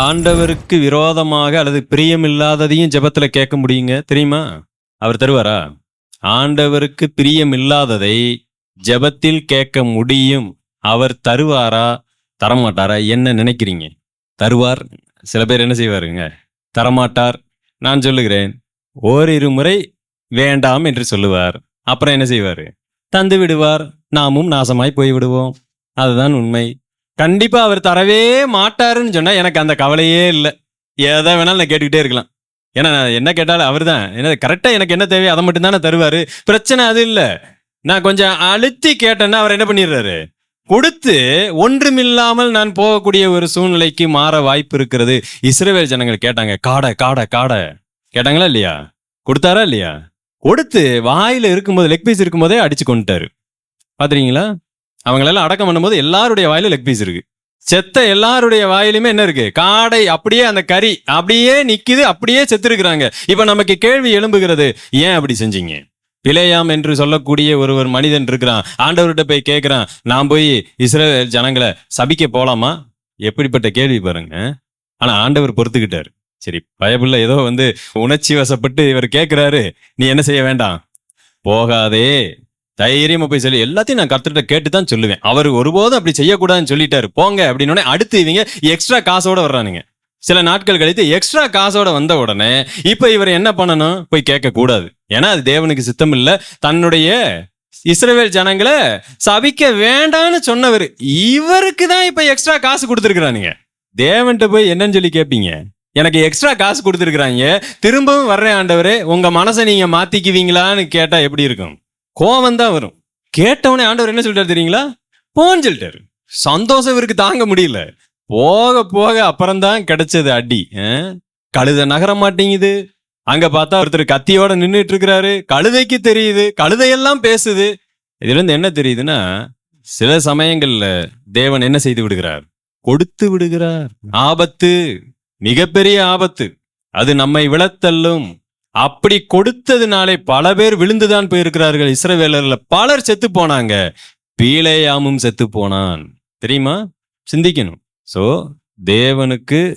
ஆண்டவருக்கு விரோதமாக அல்லது பிரியமில்லாததையும் ஜபத்தில் கேட்க முடியுங்க. தெரியுமா? அவர் தருவாரா? ஆண்டவருக்கு பிரியமில்லாததை ஜெபத்தில் கேட்க முடியும். அவர் தருவாரா? தரமாட்டாரா? என்ன நினைக்கிறீங்க? தருவார். சில பேர் என்ன செய்வாருங்க? தரமாட்டார். நான் சொல்லுகிறேன் ஓரிரு முறை வேண்டாம் என்று சொல்லுவார். அப்புறம் என்ன செய்வார்? தந்து விடுவார். நாமும் நாசமாய் போய் விடுவோம் அதுதான் உண்மை. கண்டிப்பா அவர் தரவே மாட்டாருன்னு சொன்னா எனக்கு அந்த கவலையே இல்லை. எதை வேணாலும் நான் கேட்டுக்கிட்டே இருக்கலாம். ஏன்னா நான் என்ன கேட்டாலும் அவர் தான் என்ன கரெக்டாக எனக்கு என்ன தேவையோ அதை மட்டும் தானே தருவார். பிரச்சனை அது இல்லை. நான் கொஞ்சம் அழுத்தி கேட்டேன்னா அவர் என்ன பண்ணிடுறாரு? கொடுத்து ஒன்றுமில்லாமல் நான் போகக்கூடிய ஒரு சூழ்நிலைக்கு மாற வாய்ப்பு இருக்கிறது. இஸ்ரவேல் ஜனங்கள் கேட்டாங்க காடை காடை காடை. கேட்டாங்களா இல்லையா? கொடுத்தாரா இல்லையா? கொடுத்து வாயில இருக்கும்போது லெக் பீஸ் இருக்கும்போதே அடிச்சு கொண்டுட்டாரு. பாத்துறீங்களா அவங்களெல்லாம் அடக்கம் பண்ணும்போது எல்லாருடைய வாயிலும் லெக் பீஸ் இருக்கு. செத்த எல்லாருடைய வாயிலுமே என்ன இருக்கு? காடை அப்படியே அந்த கறி அப்படியே நிக்குது அப்படியே செத்துருக்குறாங்க. இப்ப நமக்கு கேள்வி எழும்புகிறது ஏன் அப்படி செஞ்சீங்க? பிழையாம் என்று சொல்லக்கூடிய ஒருவர் மனிதன் இருக்கிறான். ஆண்டவர்கிட்ட போய் கேட்கிறான் நான் போய் இஸ்ரேல் ஜனங்களை சபிக்க போலாமா? எப்படிப்பட்ட கேள்வி பாருங்க. ஆனா ஆண்டவர் பொறுத்துக்கிட்டாரு. சரி பயபுள்ள ஏதோ வந்து உணர்ச்சி வசப்பட்டு இவர் கேட்கிறாரு நீ என்ன செய்ய வேண்டாம்? போகாதே. தைரியமா போய் சொல்லி. எல்லாத்தையும் நான் கர்த்தர்கிட்ட கேட்டு தான் சொல்லுவேன். அவர் ஒருபோதும் அப்படி செய்யக்கூடாதுன்னு சொல்லிட்டாரு. போங்க அப்படின்னு அடுத்து இவங்க எக்ஸ்ட்ரா காசோட வர்றானுங்க. சில நாட்கள் கழித்து எக்ஸ்ட்ரா காசோட வந்த உடனே இப்ப இவர் என்ன பண்ணணும்? போய் கேட்க கூடாது ஏன்னா அது தேவனுக்கு சித்தம் இல்ல தன்னுடைய இஸ்ரேல் ஜனங்களை சபிக்க வேண்டாம்னு சொன்னவர். இவருக்கு தான் இப்ப எக்ஸ்ட்ரா காசு கொடுத்துருக்குறானுங்க. தேவன்கிட்ட போய் என்னன்னு சொல்லி கேட்பீங்க எனக்கு எக்ஸ்ட்ரா காசு கொடுத்துருக்குறாங்க. திரும்பவும் வர்றேன் ஆண்டவரே. உங்க மனசை நீங்க மாத்திக்குவீங்களான்னு கேட்டா எப்படி இருக்கும்? கோவம் தான் வரும். கேட்டவனே ஆண்டவர் என்ன சொல்லிட்டாரு தெரியுங்களா? போன்னு சொல்லிட்டாரு. சந்தோஷம் இவருக்கு தாங்க முடியல. போக போக அப்புறம்தான் கிடைச்சது அடி. கழுத கழுதை நகர மாட்டேங்குது. அங்க பார்த்தா ஒருத்தர் கத்தியோட நின்றுட்டு இருக்கிறாரு. கழுதைக்கு தெரியுது. கழுதையெல்லாம் பேசுது. இதுல இருந்து என்ன தெரியுதுன்னா சில சமயங்கள்ல தேவன் என்ன செய்து விடுகிறார்? கொடுத்து விடுகிறார். ஆபத்து. மிகப்பெரிய ஆபத்து. அது நம்மை விழத்தள்ளும். அப்படி கொடுத்ததுனாலே பல பேர் விழுந்துதான் போயிருக்கிறார்கள். இஸ்ரவேலர்ல பலர் செத்து போனாங்க. பீலேயாமும் செத்து போனான். தெரியுமா? சிந்திக்கணும். சோ தேவனுக்கு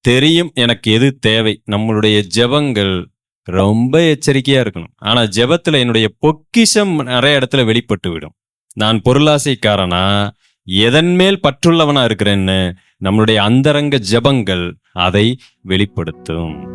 தெரியும் எனக்கு எது தேவை. நம்மளுடைய ஜெபங்கள் ரொம்ப எச்சரிக்கையா இருக்கணும். ஆனா ஜெபத்துல என்னுடைய பொக்கிஷம் நிறைய இடத்துல வெளிப்பட்டு விடும் நான் பொருளாசைக்காரனா? எதன் மேல் பற்றுள்ளவனா இருக்கிறேன்னு? நம்மளுடைய அந்தரங்க ஜெபங்கள் அதை வெளிப்படுத்தும்.